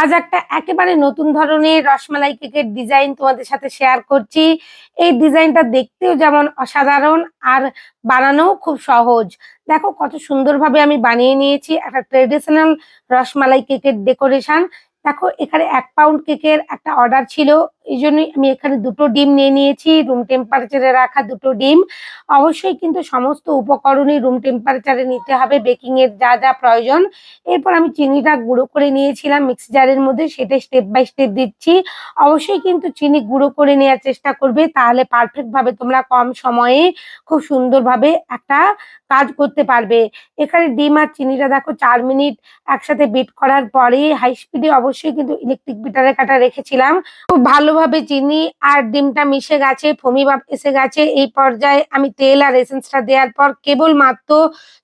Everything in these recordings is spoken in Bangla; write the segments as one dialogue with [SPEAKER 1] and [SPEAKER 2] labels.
[SPEAKER 1] আজ একটা একেবারে নতুন ধরনের রসমালাই কেকের ডিজাইন তোমাদের সাথে শেয়ার করছি। এই ডিজাইনটা দেখতেও যেমন অসাধারণ আর বানানোও খুব সহজ। দেখো কত সুন্দরভাবে আমি বানিয়ে নিয়েছি একটা ট্রেডিশনাল রসমালাই কেকের ডেকোরেশন দেখো এখানে এক পাউন্ড কেকের একটা অর্ডার ছিল। এই জন্যই আমি এখানে দুটো ডিম নিয়ে নিয়েছি। রুম টেম্পারেচারে রাখা দুটো ডিম। অবশ্যই কিন্তু সমস্ত উপকরণই রুম টেম্পারেচারে নিতে হবে। বেকিং এর যা যা প্রয়োজন। এরপর আমি চিনিটা গুঁড়ো করে নিয়েছিলাম মিক্সি জারের মধ্যে। সেটা স্টেপ বাই স্টেপ দিচ্ছি। অবশ্যই কিন্তু চিনি গুঁড়ো করে নেওয়ার চেষ্টা করবে। তাহলে পারফেক্ট ভাবে তোমরা কম সময়ে খুব সুন্দরভাবে একটা কাজ করতে পারবে। এখানে ডিম আর চিনিটা দেখো চার মিনিট একসাথে বিট করার পরে হাই স্পিডে অবশ্যই কিন্তু ইলেকট্রিক বিটারে কাটা রেখেছিলাম। খুব ভালোভাবে চিনি আর ডিমটা মিশে গেছে, ফমি ভাব এসে গেছে। এই পর্যায়ে আমি তেল আর এসেন্সটা দেওয়ার পর কেবল মাত্র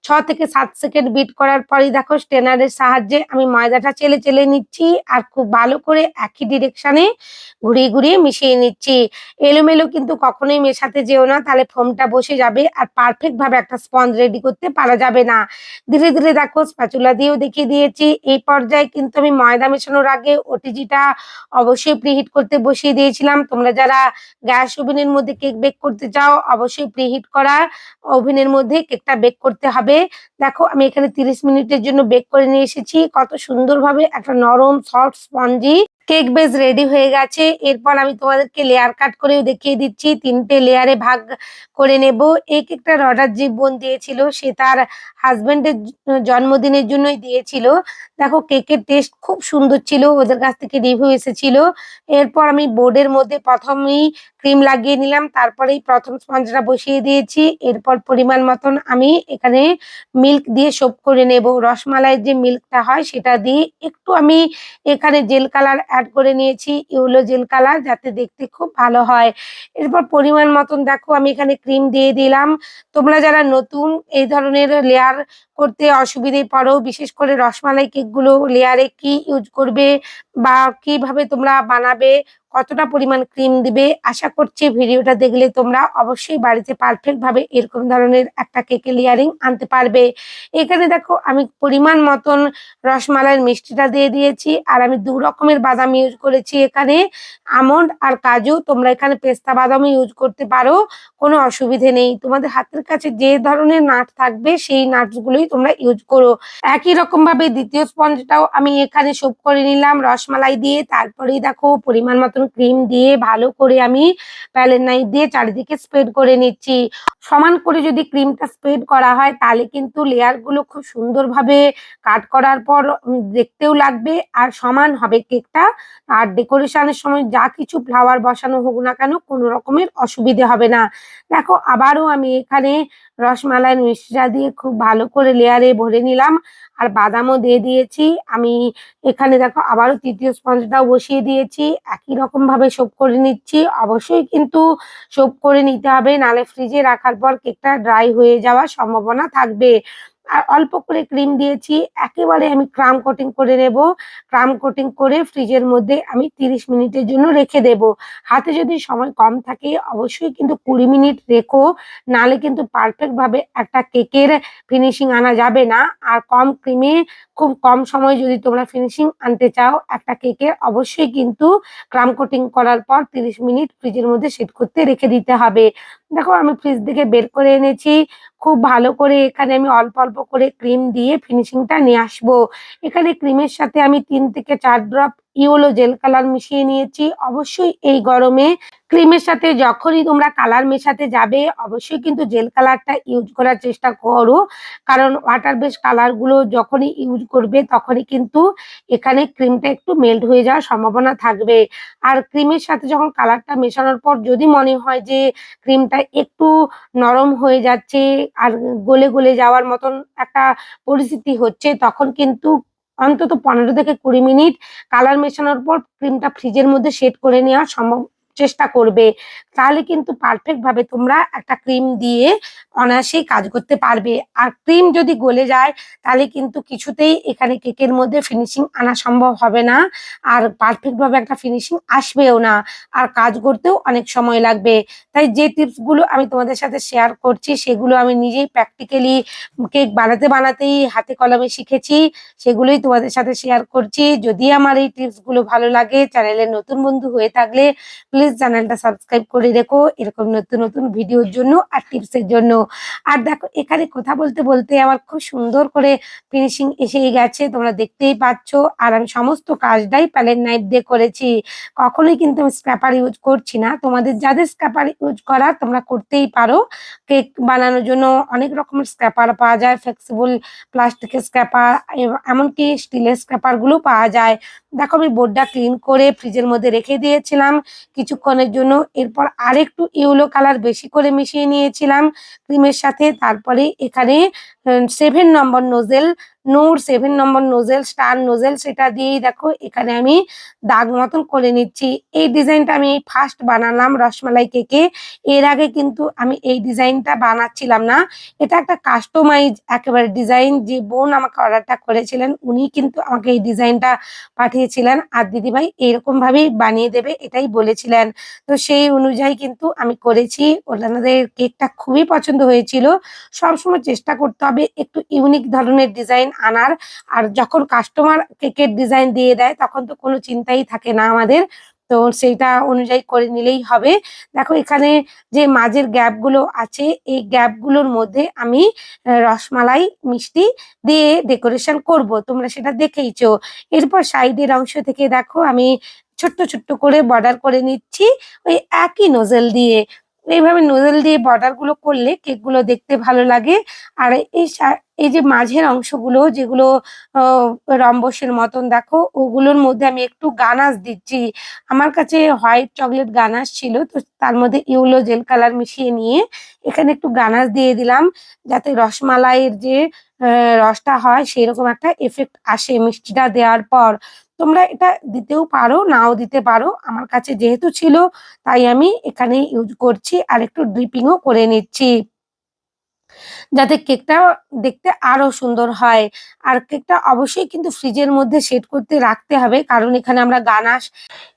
[SPEAKER 1] ছ থেকে সাত সেকেন্ড বিট করার পরই দেখো স্টেনারের সাহায্যে আমি ময়দাটা চেলে চেলে নিচ্ছি আর খুব ভালো করে একই ডিরেকশনে ঘুরিয়ে ঘুরিয়ে মিশিয়ে নিচ্ছি। এলোমেলো কিন্তু কখনোই মেশাতে যেও না, তাহলে ফোমটা বসে যাবে আর পারফেক্ট ভাবে একটা স্পঞ্জ রেডি করতে পারা যাবে না। ধীরে ধীরে দেখো স্প্যাচুলা দিয়েও দেখিয়ে দিয়েছি। এই পর্যায়ে কিন্তু আমি ময়দা মেশানোর আগে ওটিজিটা অবশ্যই প্রিহিট করতে বসিয়ে দিয়েছিলাম। তোমরা যারা গ্যাস ওভেনের মধ্যে কেক বেক করতে চাও, অবশ্যই প্রিহিট করা ওভেনের মধ্যে কেকটা বেক করতে হবে। দেখো, আমি এখানে তিরিশ মিনিটের জন্য বেক করে নিয়ে এসেছি। কত সুন্দরভাবে একটা নরম, soft spongy. Cake base ready হয়ে গেছে। এরপর আমি তোমাদেরকে লেয়ার কাট করেও দেখিয়ে দিচ্ছি। তিনটে লেয়ারে ভাগ করে নেব। এক একটা অর্ডার যে বোন দিয়েছিল, সে তার হাজবেন্ডের জন্মদিনের জন্যই দিয়েছিল। দেখো কেকের টেস্ট খুব সুন্দর ছিল, ওদের কাছ থেকে রিভিউ এসেছিল। এরপর আমি বোর্ডের মধ্যে প্রথমেই ক্রিম লাগিয়ে নিলাম, তারপরেই প্রথম স্পঞ্জটা বসিয়ে দিয়েছি। এরপর পরিমাণ মতন আমি এখানে মিল্ক দিয়ে সোপ করে নেব। রসমালাইয়ের যে মিল্কটা হয়, সেটা দিয়ে একটু আমি এখানে জেল কালার অ্যাড করে নিয়েছি ইউলো জেল কালার যাতে দেখতে খুব ভালো হয়। এরপর পরিমাণ মতন দেখো আমি এখানে ক্রিম দিয়ে দিলাম। তোমরা যারা নতুন এই ধরনের লেয়ার করতে অসুবিধে পড়ো, বিশেষ করে রসমালাই কেকগুলো লেয়ারে কি ইউজ করবে বা কীভাবে তোমরা বানাবে কতটা পরিমাণ ক্রিম দিবে? আশা করছি ভিডিওটা দেখলে তোমরা অবশ্যই বাড়িতে পারফেক্ট ভাবে এরকম ধরনের একটা কেকে লেয়ারিং আনতে পারবে। এখানে দেখো আমি পরিমাণ মতন রসমালাইয়ের মিষ্টিটা দিয়ে দিয়েছি আর আমি দু রকমের বাদাম ইউজ করেছি এখানে। আমন্ড আর কাজু তোমরা এখানে পেস্তা বাদামও ইউজ করতে পারো, কোনো অসুবিধে নেই। তোমাদের হাতের কাছে যে ধরনের নাট থাকবে সেই নাটসগুলোই তোমরা ইউজ করো। একই রকম ভাবে দ্বিতীয় স্পঞ্জটাও আমি এখানে সোপ করে নিলাম রসমালাই দিয়ে। তারপরেই দেখো পরিমাণ মতন ক্রিম দিয়ে ভালো করে আমি প্যালেন নাইফ দিয়ে চারিদিকে স্প্রেড করে নিচ্ছি। সমান করে যদি ক্রিমটা স্প্রেড করা হয়, তাহলে কিন্তু লেয়ারগুলো খুব সুন্দরভাবে কাট করার পর দেখতেও লাগবে আর সমান হবে কেকটা আর ডেকোরেশনের সময় যা কিছু ফ্লাওয়ার বসানো হোক না কেন, কোনো রকমের অসুবিধে হবে না। দেখো, আবারও আমি এখানে রসমালাই মিষ্টিটা দিয়ে খুব ভালো করে লেয়ারে ভরে নিলাম। আর বাদামও দিয়ে দিয়েছি। আমি এখানে দেখো আবারও তৃতীয় স্পঞ্জটাও বসিয়ে দিয়েছি। একই রকম ভাবে সোপ করে নিচ্ছি। অবশ্যই কিন্তু সোপ করে নিতে হবে। নালে ফ্রিজে রাখার পর কেকটা ড্রাই হয়ে যাওয়ার সম্ভাবনা থাকবে। আর অল্প করে ক্রিম দিয়েছি। একেবারে আমি ক্রাম কোটিং করে নেব। ক্রাম কোটিং করে ফ্রিজের মধ্যে আমি তিরিশ মিনিটের জন্য রেখে দেব। হাতে যদি সময় কম থাকে, অবশ্যই কিন্তু কুড়ি মিনিট রেখো। নালে কিন্তু পারফেক্টভাবে একটা কেকের ফিনিশিং আনা যাবে না। আর কম ক্রিমে খুব কম সময় যদি তোমরা ফিনিশিং আনতে চাও একটা কেকের অবশ্যই কিন্তু ক্রাম কোটিং করার পর তিরিশ মিনিট ফ্রিজের মধ্যে সেট করতে রেখে দিতে হবে। দেখো আমি ফ্রিজ থেকে বের করে এনেছি, খুব ভালো করে এখানে আমি অল্প অল্প করে ক্রিম দিয়ে ফিনিশিংটা নিয়ে আসব। এখানে ক্রিমের সাথে আমি তিন থেকে চার ড্রপ ইওলো জেল কালার মিশিয়ে নিয়েছি। অবশ্যই এই গরমে ক্রিমের সাথে যখনই তোমরা কালার মেশাতে যাবে, অবশ্যই কিন্তু জেল কালারটা ইউজ করার চেষ্টা করো। কারণ ওয়াটার বেস কালারগুলো যখনই ইউজ করবে, তখনই কিন্তু এখানে ক্রিমটা একটু মেল্ট হয়ে যাওয়ার সম্ভাবনা থাকবে। আর ক্রিমের সাথে যখন কালারটা মেশানোর পর যদি মনে হয় যে ক্রিমটা একটু নরম হয়ে যাচ্ছে আর গলে গলে যাওয়ার মতন একটা পরিস্থিতি হচ্ছে, তখন কিন্তু অন্তত পনেরো থেকে কুড়ি মিনিট কালার মেশানোর পর ক্রিমটা ফ্রিজের মধ্যে সেট করে নেওয়া সম্ভব চেষ্টা করবে, তাহলে কিন্তু পারফেক্ট ভাবে তোমরা একটা ক্রিম দিয়ে অনায়াসেই কাজ করতে পারবে। আর ক্রিম যদি গলে যায়, তাহলে কিন্তু কিছুতেই এখানে কেকের মধ্যে ফিনিশিং আনা সম্ভব হবে না। আর পারফেক্ট ভাবে একটা ফিনিশিং আসবেও না। আর কাজ করতেও অনেক সময় লাগবে। তাই যে টিপসগুলো আমি তোমাদের সাথে শেয়ার করছি, সেগুলো আমি নিজেই প্র্যাকটিক্যালি কেক বানাতে বানাতেই হাতে কলমে শিখেছি। সেগুলোই তোমাদের সাথে শেয়ার করছি। যদি আমার এই টিপসগুলো ভালো লাগে চ্যানেলের নতুন বন্ধু হয়ে থাকলে প্লিজ চ্যানেলটা সাবস্ক্রাইব করে রেখো। এরকম নতুন নতুন ভিডিওর জন্য আর টিপসের জন্য। আর দেখো, এখানে কথা বলতে বলতে আমার খুব সুন্দর করে ফিনিশিং এসেই গেছে। তোমরা দেখতেই পাচ্ছ। আর আমি সমস্ত কাজটাই প্যালেট নাইফ দিয়ে করেছি। কখনোই কিন্তু আমি স্ক্র্যাপার ইউজ করছি না। তোমাদের যাদের স্ক্র্যাপার ইউজ করার তোমরা করতেই পারো। কেক বানানোর জন্য অনেক রকমের স্ক্র্যাপার পাওয়া যায়। ফ্লেক্সিবল প্লাস্টিকের স্ক্র্যাপার এমনকি স্টিলের স্ক্র্যাপারগুলো পাওয়া যায়। দেখো, আমি বোর্ডটা ক্লিন করে ফ্রিজের মধ্যে রেখে দিয়েছিলাম। কিছুক্ষণের জন্য এরপর আরেকটু ইউলো কালার বেশি করে মিশিয়ে নিয়েছিলাম। ক্রিমের সাথে, তারপরে এখানে সেভেন নম্বর নোজেল নূর seven number nozzle star nozzle সেটা দিয়েই দেখো, এখানে আমি দাগ মতন করে নিচ্ছি। এই ডিজাইনটা আমি ফার্স্ট বানালাম রসমালাই কেকে। এর আগে কিন্তু আমি এই ডিজাইনটা বানাচ্ছিলাম না। এটা একটা কাস্টমাইজ একেবারে ডিজাইন যে বোন আমাকে অর্ডারটা করেছিলেন, উনি কিন্তু আমাকে এই ডিজাইনটা পাঠিয়েছিলেন। আর দিদিভাই এরকম ভাবেই বানিয়ে দেবে, এটাই বলেছিলেন। তো সেই অনুযায়ী কিন্তু আমি করেছি। ওনাদের কেকটা খুবই পছন্দ হয়েছিল। সবসময় চেষ্টা করতে হবে একটু ইউনিক ধরনের ডিজাইন আনার। আর যখন কাস্টমার কেকের ডিজাইন দিয়ে দেয়, তখন তো কোনো চিন্তাই থাকে না আমাদের। তো সেইটা অনুযায়ী করে নিলেই হবে। দেখো, এখানে যে মাঝের গ্যাপগুলো আছে, এই গ্যাপগুলোর মধ্যে আমি রসমালাই, মিষ্টি দিয়ে ডেকোরেশন করব। তোমরা সেটা দেখেইছো। এরপর সাইডের অংশ থেকে দেখো, আমি ছোট্ট ছোট্ট করে বর্ডার করে নিচ্ছি। ওই একই নোজেল দিয়ে। এইভাবে নোজেল দিয়ে বর্ডারগুলো করলে কেকগুলো দেখতে ভালো লাগে। আর এই এই যে মাঝের অংশগুলো যেগুলো রম্বসের মতন, দেখো, ওগুলোর মধ্যে আমি একটু গানাস দিচ্ছি। আমার কাছে হোয়াইট চকলেট গানাস ছিল, তো তার মধ্যে ইউলো জেল কালার মিশিয়ে নিয়ে এখানে একটু গানাস দিয়ে দিলাম, যাতে রসমালাইয়ের যে রসটা হয়, সেরকম একটা এফেক্ট আসে মিষ্টিটা দেওয়ার পর। তোমরা এটা দিতেও পারো, নাও দিতে পারো। আমার কাছে যেহেতু ছিল, তাই আমি এখানে ইউজ করছি। আর একটু ড্রিপিংও করে নিচ্ছি। যাতে কেকটা দেখতে আরও সুন্দর হয়। আর কেকটা অবশ্যই কিন্তু ফ্রিজের মধ্যে সেট করতে রাখতে হবে। কারণ এখানে আমরা গানাশ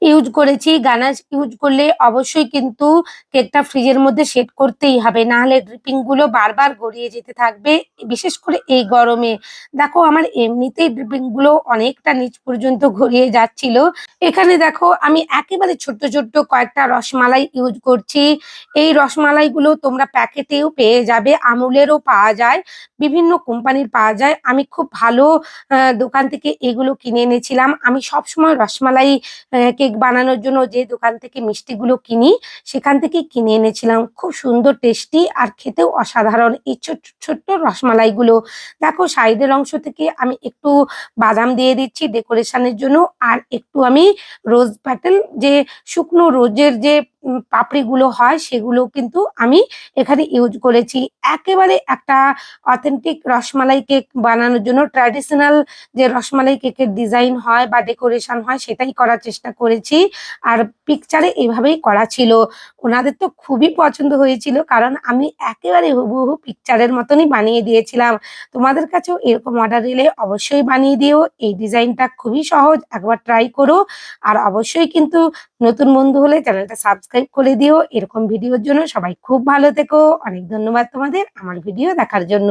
[SPEAKER 1] ইউজ করেছি। গানাশ ইউজ করলে অবশ্যই কিন্তু কেকটা ফ্রিজের মধ্যে সেট করতেই হবে। না হলে ড্রিপিংগুলো বারবার গড়িয়ে যেতে থাকবে, বিশেষ করে এই গরমে। দেখো, আমার এমনিতেই ড্রিপিংগুলো অনেকটা নিচ পর্যন্ত গড়িয়ে যাচ্ছিল। এখানে দেখো, আমি একেবারে ছোট্ট ছোট্ট কয়েকটা রসমালাই ইউজ করছি। এই রসমালাইগুলো তোমরা প্যাকেটেও পেয়ে যাবে। আমুলেরও পাওয়া যায়, বিভিন্ন কোম্পানির পাওয়া যায়। আমি খুব ভালো দোকান থেকে এগুলো কিনে এনেছিলাম। আমি সব সময় রসমালাই কেক বানানোর জন্য যে দোকান থেকে মিষ্টিগুলো কিনি, সেখান থেকে কিনে এনেছিলাম। খুব সুন্দর, টেস্টি আর খেতেও অসাধারণ। এই ছোট্ট ছোট্ট রসমালাইগুলো, দেখো সাইডের অংশ থেকে আমি একটু বাদাম দিয়ে দিচ্ছি ডেকোরেশনের জন্য। আর একটু আমি রোজ প্যাটেল যে শুকনো রোজের যে পাপড়িগুলো হয় সেগুলো কিন্তু আমি এখানে ইউজ করেছি। একেবারে একটা অথেন্টিক রসমালাই কেক বানানোর জন্য ট্র্যাডিশনাল যে রসমালাই কেকের ডিজাইন হয় বা ডেকোরেশন হয়, সেটাই করার চেষ্টা করেছি। আর পিকচারে এভাবেই করা ছিল। ওনাদের তো খুবই পছন্দ হয়েছিল, কারণ আমি একেবারে হুবহু পিকচারের মতনই বানিয়ে দিয়েছিলাম। তোমাদের কাছেও এরকম অর্ডার এলে অবশ্যই বানিয়ে দিও। এই ডিজাইনটা খুবই সহজ, একবার ট্রাই করো। আর অবশ্যই কিন্তু নতুন বন্ধু হলে চ্যানেলটা সাবস্ক্রাইব করে দিও। এরকম ভিডিওর জন্য সবাই খুব ভালো থেকো। অনেক ধন্যবাদ তোমাদের আমার ভিডিও দেখার জন্য।